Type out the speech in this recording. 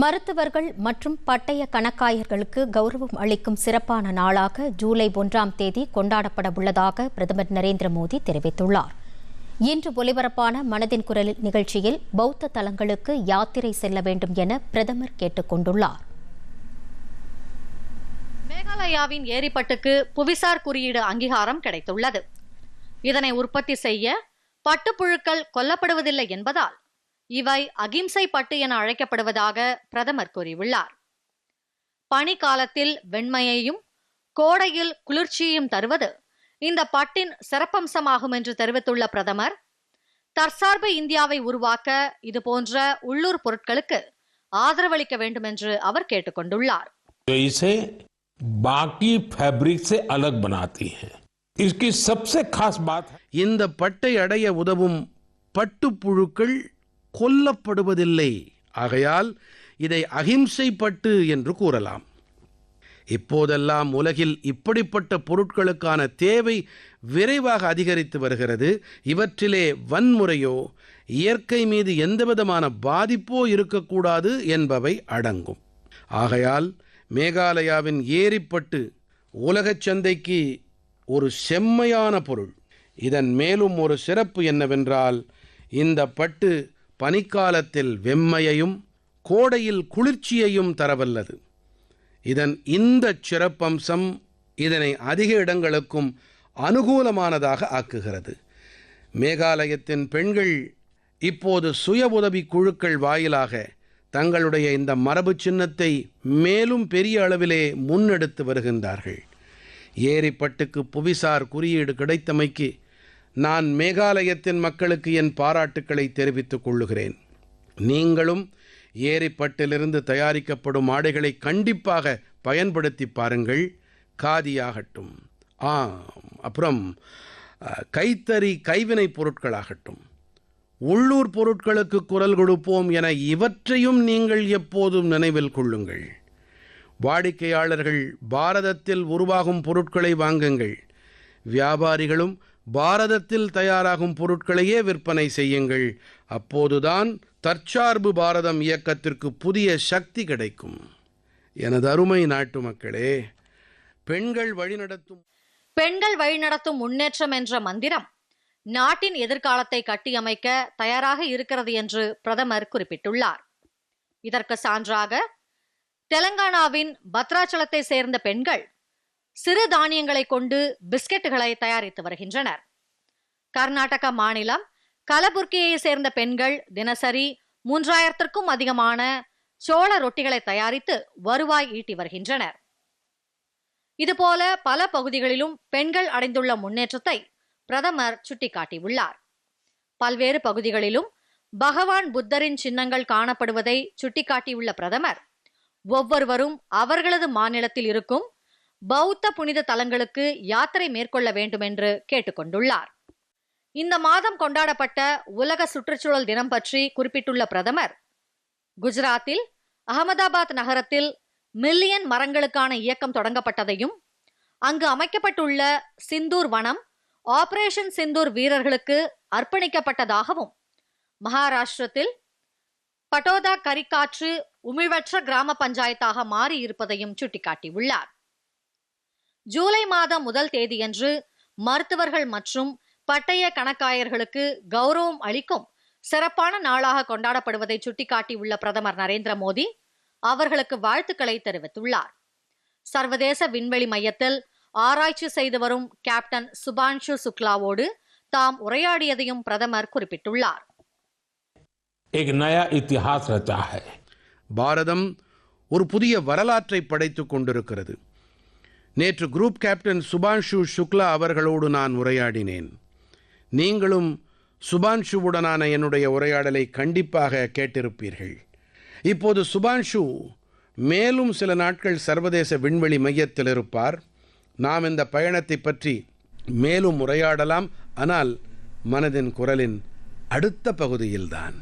மருத்துவர்கள் மற்றும் பட்டய கணக்காயர்களுக்கு கௌரவம் அளிக்கும் சிறப்பான நாளாக ஜூலை ஒன்றாம் தேதி கொண்டாடப்பட உள்ளதாக பிரதமர் நரேந்திர மோடி தெரிவித்துள்ளார். இன்று ஒலிபரப்பான மனதின் குரல் நிகழ்ச்சியில் பௌத்த தலங்களுக்கு யாத்திரை செல்ல வேண்டும் என பிரதமர் கேட்டுக் கொண்டுள்ளார். மேகாலயாவின் ஏரிப்பட்டுக்கு புவிசார் குறியீடு அங்கீகாரம் கிடைத்துள்ளது. இதனை உற்பத்தி செய்ய பட்டுப்புழுக்கள் கொல்லப்படுவதில்லை என்பதால் இவை அகிம்சை பட்டு என அழைக்கப்படுவதாக பிரதமர் கூறியுள்ளார் பனிக்காலத்தில் வெண்மையையும் கோடையில் குளிர்ச்சியையும் தருவது இந்த பட்டின் சிறப்பம்சமாகும் என்று தெரிவித்துள்ள பிரதமர் தற்சார்பு இந்தியாவை உருவாக்க இதுபோன்ற உள்ளூர் பொருட்களுக்கு ஆதரவளிக்க வேண்டும் என்று அவர் கேட்டுக்கொண்டுள்ளார் जो इसे बाकी फैब्रिक से अलग बनाती है इसकी सबसे खास बात है இந்த பட்டை அடைய உதவும் பட்டுப்புழுக்கள் கொல்லப்படுவதில்லை. ஆகையால் இதை அகிம்சை பட்டு என்று கூறலாம். இப்போதெல்லாம் உலகில் இப்படிப்பட்ட பொருட்களுக்கான தேவை விரைவாக அதிகரித்து வருகிறது. இவற்றிலே வன்முறையோ இயற்கை மீது எந்தவிதமான பாதிப்போ இருக்கக்கூடாது என்பவை அடங்கும். ஆகையால் மேகாலயாவின் ஏரிப்பட்டு உலகச் சந்தைக்கு ஒரு செம்மையான பொருள். இதன் மேலும் ஒரு சிறப்பு என்னவென்றால் இந்த பட்டு பனிக்காலத்தில் வெம்மையையும் கோடையில் குளிர்ச்சியையும் தரவல்லது. இதன் இந்த சிறப்பம்சம் இதனை அதிக இடங்களுக்கும் அனுகூலமானதாக ஆக்குகிறது. மேகாலயத்தின் பெண்கள் இப்போது சுய உதவி குழுக்கள் வாயிலாக தங்களுடைய இந்த மரபு சின்னத்தை மேலும் பெரிய அளவிலே முன்னெடுத்து வருகின்றார்கள். ஏரிப்பட்டுக்கு புவிசார் குறியீடு கிடைத்தமைக்கு நான் மேகாலயத்தின் மக்களுக்கு என் பாராட்டுக்களை தெரிவித்துக் கொள்ளுகிறேன். நீங்களும் ஏரிப்பட்டிலிருந்து தயாரிக்கப்படும் ஆடைகளை கண்டிப்பாக பயன்படுத்தி பாருங்கள். காதியாகட்டும். ஆம். அப்புறம் கைத்தறி கைவினைப் பொருட்களாகட்டும். உள்ளூர் பொருட்களுக்கு குரல் கொடுப்போம் என இவற்றையும் நீங்கள் எப்போதும் நினைவில் கொள்ளுங்கள். வாடிக்கையாளர்கள் பாரதத்தில் உருவாகும் பொருட்களை வாங்குங்கள். வியாபாரிகளும் பாரதத்தில் தயாராகும் பொருட்களையே விற்பனை செய்யுங்கள். அப்போதுதான் தற்சார்பு பாரதம் இயக்கத்திற்கு புதிய சக்தி கிடைக்கும். எனது அருமை நாட்டு மக்களே பெண்கள் வழிநடத்தும் பெண்கள் வழிநடத்தும் முன்னேற்றம் என்ற மந்திரம் நாட்டின் எதிர்காலத்தை கட்டியமைக்க தயாராக இருக்கிறது என்று பிரதமர் குறிப்பிட்டுள்ளார். இதற்கு சான்றாக தெலங்கானாவின் பத்ராச்சலத்தை சேர்ந்த பெண்கள் சிறு தானியங்களை கொண்டு பிஸ்கெட்டுகளை தயாரித்து வருகின்றனர். கர்நாடக மாநிலம் கலபுர்கியை சேர்ந்த பெண்கள் தினசரி மூன்றாயிரத்திற்கும் அதிகமான சோள ரொட்டிகளை தயாரித்து வருவாய் ஈட்டி வருகின்றனர். இதுபோல பல பகுதிகளிலும் பெண்கள் அடைந்துள்ள முன்னேற்றத்தை பிரதமர் சுட்டிக்காட்டியுள்ளார். பல்வேறு பகுதிகளிலும் பகவான் புத்தரின் சின்னங்கள் காணப்படுவதை சுட்டிக்காட்டியுள்ள பிரதமர் ஒவ்வொருவரும் அவர்களது மாநிலத்தில் இருக்கும் பௌத்த புனித தலங்களுக்கு யாத்திரை மேற்கொள்ள வேண்டும் என்று கேட்டுக்கொண்டுள்ளார். இந்த மாதம் கொண்டாடப்பட்ட உலக சுற்றுச்சூழல் தினம் பற்றி குறிப்பிட்டுள்ள பிரதமர் குஜராத்தில் அகமதாபாத் நகரத்தில் மில்லியன் மரங்களுக்கான இயக்கம் தொடங்கப்பட்டதையும் அங்கு அமைக்கப்பட்டுள்ள சிந்தூர் வனம் ஆபரேஷன் சிந்தூர் வீரர்களுக்கு அர்ப்பணிக்கப்பட்டதாகவும் மகாராஷ்டிரத்தில் பட்டோதா கரிக்காற்று உமிழ்வற்ற கிராம பஞ்சாயத்தாக மாறி இருப்பதையும் சுட்டிக்காட்டியுள்ளார். ஜூலை மாதம் முதல் தேதியன்று மருத்துவர்கள் மற்றும் பட்டய கணக்காயர்களுக்கு கௌரவம் அளிக்கும் சிறப்பான நாளாக கொண்டாடப்படுவதை சுட்டிக்காட்டியுள்ள பிரதமர் நரேந்திர மோடி அவர்களுக்கு வாழ்த்துக்களை தெரிவித்துள்ளார். சர்வதேச விண்வெளி மையத்தில் ஆராய்ச்சி செய்து வரும் கேப்டன் சுபான்ஷு சுக்லாவோடு தாம் உரையாடியதையும் பிரதமர் குறிப்பிட்டுள்ளார். பாரதம் ஒரு புதிய வரலாற்றை படைத்துக் கொண்டிருக்கிறது. நேற்று குரூப் கேப்டன் சுபான்ஷு சுக்லா அவர்களோடு நான் உரையாடினேன். நீங்களும் சுபான்ஷுவுடனான என்னுடைய உரையாடலை கண்டிப்பாக கேட்டிருப்பீர்கள். இப்போது சுபான்ஷு மேலும் சில நாட்கள் சர்வதேச விண்வெளி மையத்தில் இருப்பார். நாம் இந்த பயணத்தை பற்றி மேலும் உரையாடலாம். ஆனால் மனதின் குரலின் அடுத்த பகுதியில்தான்.